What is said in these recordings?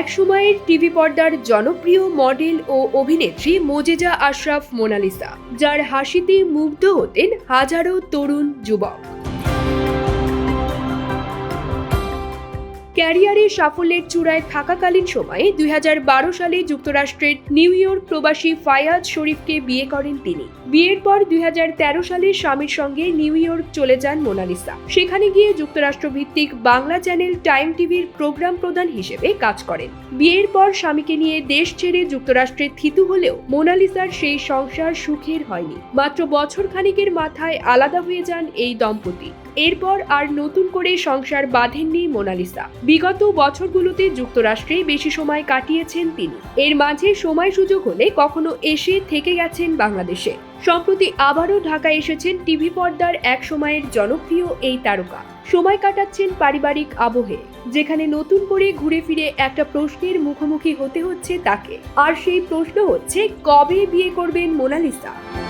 এক সময়ের টিভি পর্দার জনপ্রিয় মডেল ও অভিনেত্রী মোজেজা আশরাফ মোনালিসা, যার হাসিতে মুগ্ধ হতেন হাজারো তরুণ যুবক। ক্যারিয়ারে সাফল্যের চূড়ায় থাকাকালীন সময়ে দুই হাজার বারো সালে যুক্তরাষ্ট্রের নিউ ইয়র্ক প্রবাসী ফায়াজ শরীফকে বিয়ে করেন তিনি। বিয়ের পর দুই হাজার তেরো সালে স্বামীর সঙ্গে নিউ ইয়র্ক চলে যান মোনালিসা। সেখানে গিয়ে যুক্তরাষ্ট্র ভিত্তিক বাংলা চ্যানেল টাইম টিভির প্রোগ্রাম প্রধান হিসেবে কাজ করেন। বিয়ের পর স্বামীকে নিয়ে দেশ ছেড়ে যুক্তরাষ্ট্রে থিতু হলেও মোনালিসার সেই সংসার সুখের হয়নি। মাত্র বছর খানিকের মাথায় আলাদা হয়ে যান এই দম্পতি। এরপর আর নতুন করে সংসার বাঁধেননি মোনালিসা। বিগত বছরগুলোতে যুক্তরাষ্ট্রে বেশি সময় কাটিয়েছেন তিনি। এর মাঝে সময় সুযোগ হলে কখনো এসে থেকে গেছেন বাংলাদেশে। সম্প্রতি আবারও ঢাকায় এসেছেন টিভি পর্দার এক সময়ের জনপ্রিয় এই তারকা। সময় কাটাচ্ছেন পারিবারিক আবহে, যেখানে নতুন করে ঘুরে ফিরে একটা প্রশ্নের মুখোমুখি হতে হচ্ছে তাকে। আর সেই প্রশ্ন হচ্ছে, কবে বিয়ে করবেন মোনালিসা?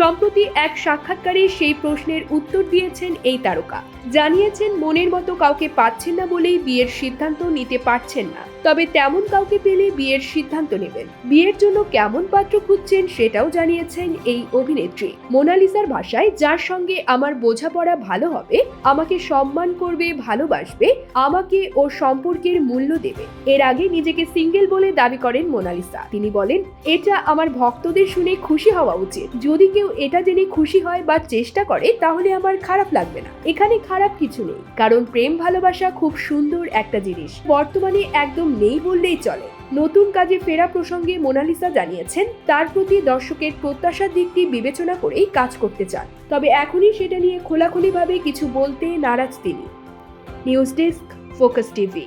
সম্প্রতি এক সাক্ষাৎকারে সেই প্রশ্নের উত্তর দিয়েছেন এই তারকা। জানিয়েছেন, মনের মতো কাউকে পাচ্ছেন না বলেই বিয়ের সিদ্ধান্ত নিতে পারছেন না। তবে তেমন কাউকে পেলে বিয়ের সিদ্ধান্ত নেবেন। বিয়ের জন্য কেমন পাত্র খুঁজছেন সেটাও জানিয়েছেন এই অভিনেত্রী। মোনালিসার ভাষায়, যার সঙ্গে আমার বোঝাপড়া ভালো হবে, আমাকে সম্মান করবে, ভালোবাসবে, আমাকে ও সম্পর্কের মূল্য দেবে। এর আগে নিজেকে সিঙ্গেল বলে দাবি করেন মোনালিসা। তিনি বলেন, এটা আমার ভক্তদের শুনে খুশি হওয়া উচিত। যদি কেউ এটা জেনে খুশি হয় বা চেষ্টা করে, তাহলে আমার খারাপ লাগবে না। এখানে খারাপ কিছু নেই, কারণ প্রেম ভালোবাসা খুব সুন্দর একটা জিনিস। বর্তমানে একদম নেই বললেই চলে। নতুন কাজে ফেরা প্রসঙ্গে মোনালিসা জানিয়েছেন, তার প্রতি দর্শকের প্রত্যাশার দিকটি বিবেচনা করেই কাজ করতে চান। তবে এখনই সেটা নিয়ে খোলাখুলিভাবে কিছু বলতে নারাজ তিনি। News desk, focus TV.